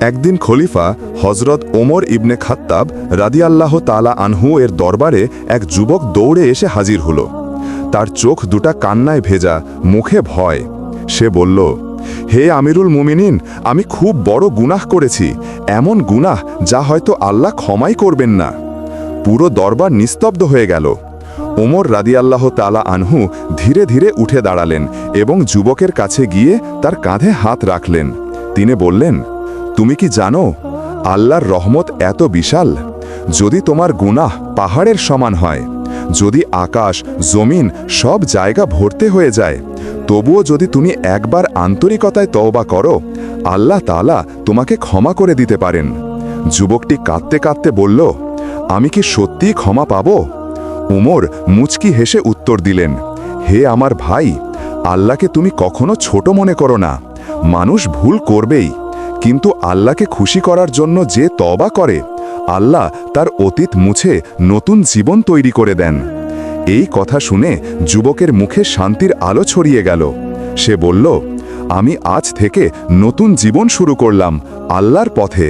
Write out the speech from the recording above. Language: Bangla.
একদিন খলিফা হজরত ওমর ইবনে খাত্তাব রাদিয়াল্লাহ তালা আনহু এর দরবারে এক যুবক দৌড়ে এসে হাজির হল। তার চোখ দুটা কান্নায় ভেজা, মুখে ভয়। সে বলল, হে আমিরুল মুমিনিন, আমি খুব বড় গুনাহ করেছি। এমন গুনাহ যা হয়তো আল্লাহ ক্ষমাই করবেন না। পুরো দরবার নিস্তব্ধ হয়ে গেল। ওমর রাদিয়াল্লাহ তালা আনহু ধীরে ধীরে উঠে দাঁড়ালেন এবং যুবকের কাছে গিয়ে তার কাঁধে হাত রাখলেন। তিনি বললেন তুমি কি জানো, আল্লাহর রহমত এত বিশাল? যদি তোমার গুনাহ পাহাড়ের সমান হয়, যদি আকাশ, জমিন সব জায়গা ভরতে হয়ে যায়, তবুও যদি তুমি একবার আন্তরিকতায় তওবা করো, আল্লাহ তালা তোমাকে ক্ষমা করে দিতে পারেন। যুবকটি কাঁদতে কাঁদতে বলল, আমি কি সত্যিই ক্ষমা পাবো? উমর মুচকি হেসে উত্তর দিলেন, হে আমার ভাই, আল্লাহকে তুমি কখনো ছোট মনে করো না। মানুষ ভুল করবেই। কিন্তু আল্লাহকে খুশি করার জন্য যে তবা করে, আল্লাহ তার অতীত মুছে নতুন জীবন তৈরি করে দেন। এই কথা শুনে যুবকের মুখে শান্তির আলো ছড়িয়ে গেল। সে বলল, আমি আজ থেকে নতুন জীবন শুরু করলাম আল্লাহর পথে।